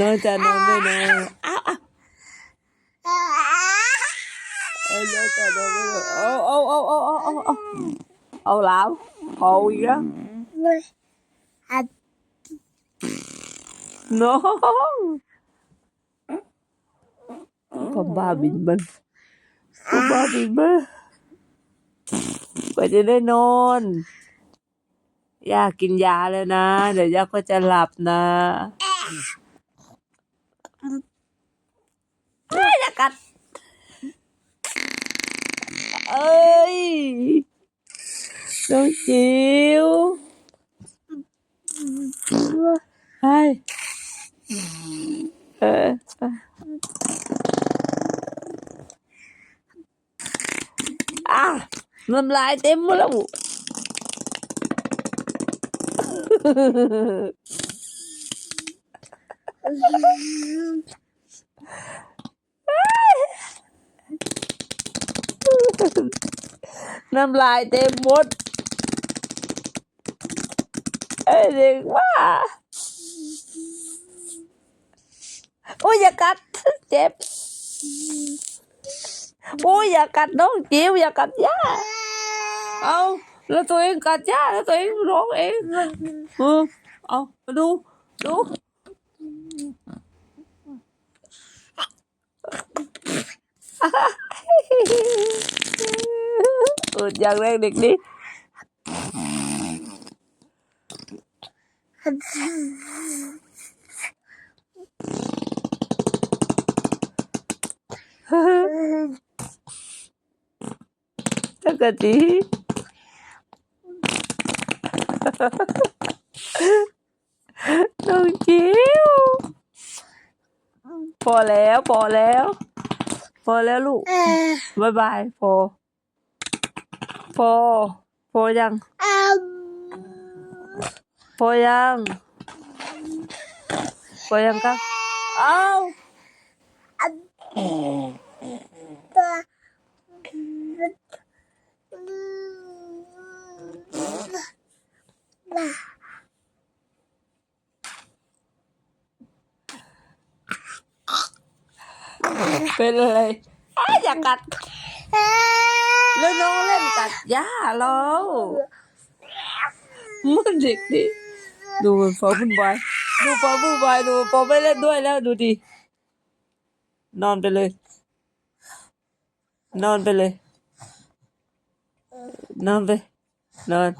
นอนจะนอนไม่นอนอ้าวอ้าวเอานอนจะนอนไม่นอนเอาเอาเอาเอาเอาเอาเอาเอาแล้วเออีกแล้ว no ก็บ้าบินมันก็บ้าบินมันก็จะได้นอนย่ากินยาแล้วนะ เดี๋ยวย่าก็จะหลับนะ cắt. Ơi! Nó chịu. Hai ờ, ờ. à. à lại thêm một lắm น้ำลายเต็มหมดแล้วน้ำลายเต็มหมดไอ้เด็กว่าโอ้ยอย่ากัดเจ็บโอ้ยอย่ากัดน้องจิ๋วอย่ากัดย่าเอาแล้วตัวเองกัดย่าแล้วตัวเองร้องเองเออเอามาดูดู เอออย่างแรกเด็กนี่จักรจีน้องจิ๋วพอแล้ว พอแล้ว พอแล้วลูกบายบายพอ พอพอยังพอยังพอยังครับเอ้าเป็นอะไรอ้ายอย่ากัด แล้วน้องเล่นกัดย่าแล้วมันเด็กดิดูฟ้าวุ่นวายดูฟ้าวุ่นวายดูฟ้าไม่เล่นด้วยแล้วดูดินอนไปเลย นอนไปเลย นอนไป นอน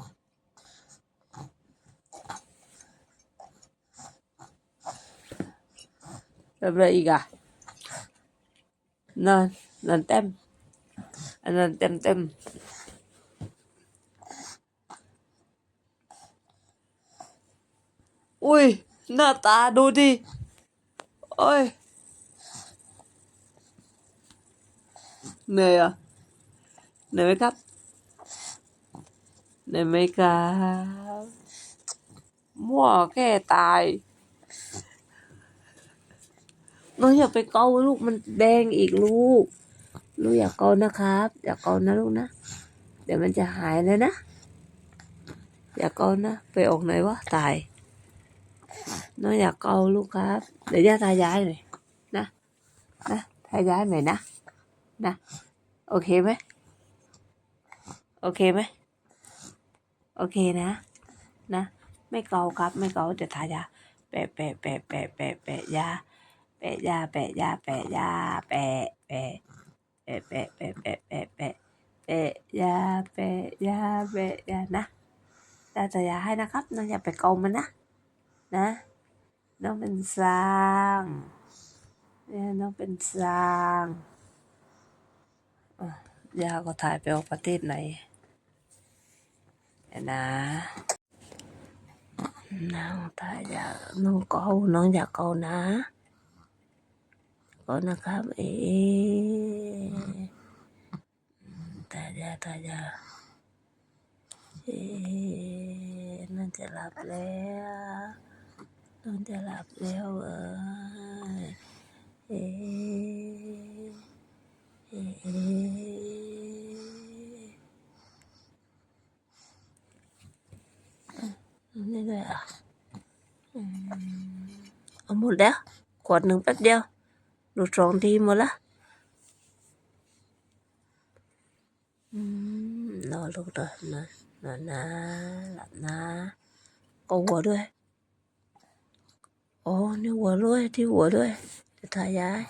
ทำอะไรอีกอะนอนนอนเต็ม อันนั้นเต็มเต็มอุ้ย หน้าตาดูดิ โอ้ยเหนื่อยเหรอะเหนื่อยไหมครับเหนื่อยไหมครับมั่วแค่ตายน้องอย่าไปเกาลูกมันแดงอีกลูก ลูกอย่าเกานะครับ อย่าเกานะลูกนะ เดี๋ยวมันจะหายเลยนะ อย่าเกานะ ไปออกไหนวะตายน้องอย่าเกาลูกครับ เดี๋ยวย่าทายายหน่อยนะนะทายายหน่อยนะนะโอเคไหมโอเคไหมโอเคนะ นะ ไม่เกาครับ ไม่เกาเดี๋ยวทายาแปะแปะแปะแปะแปะแปะยาแปะยาแปะยาแปะยาแปะแปะ แปะแปะแปะแปะแปะแปะแปะยาแปะยาแปะยานะตาจะยาให้นะครับน้องอย่าไปกามันนะ นะน้องเป็นสร้างเนี่ยน้องเป็นสร้างยาก็ถ่ายไปออกประเทศไหนเดี๋ยนะน้องถ่ายยาน้องเกาน้องอย่าเกานะ ก่อนนะครับเอ๊ะตายาตายาเอ๊ะนั่นจะหลับแล้วนั่นจะหลับแล้วเอ้ยเอ๊ะเอ๊ะนี่ด้วยอะอืมเอาหมดแล้วขวดหนึ่งแป๊บเดียว ดูดสองทีหมดละอืมนอนลูกเด้อนอนนอนนะหลับนะก็หัวด้วย โอ้นี่หัวด้วยที่หัวด้วยจะทายาย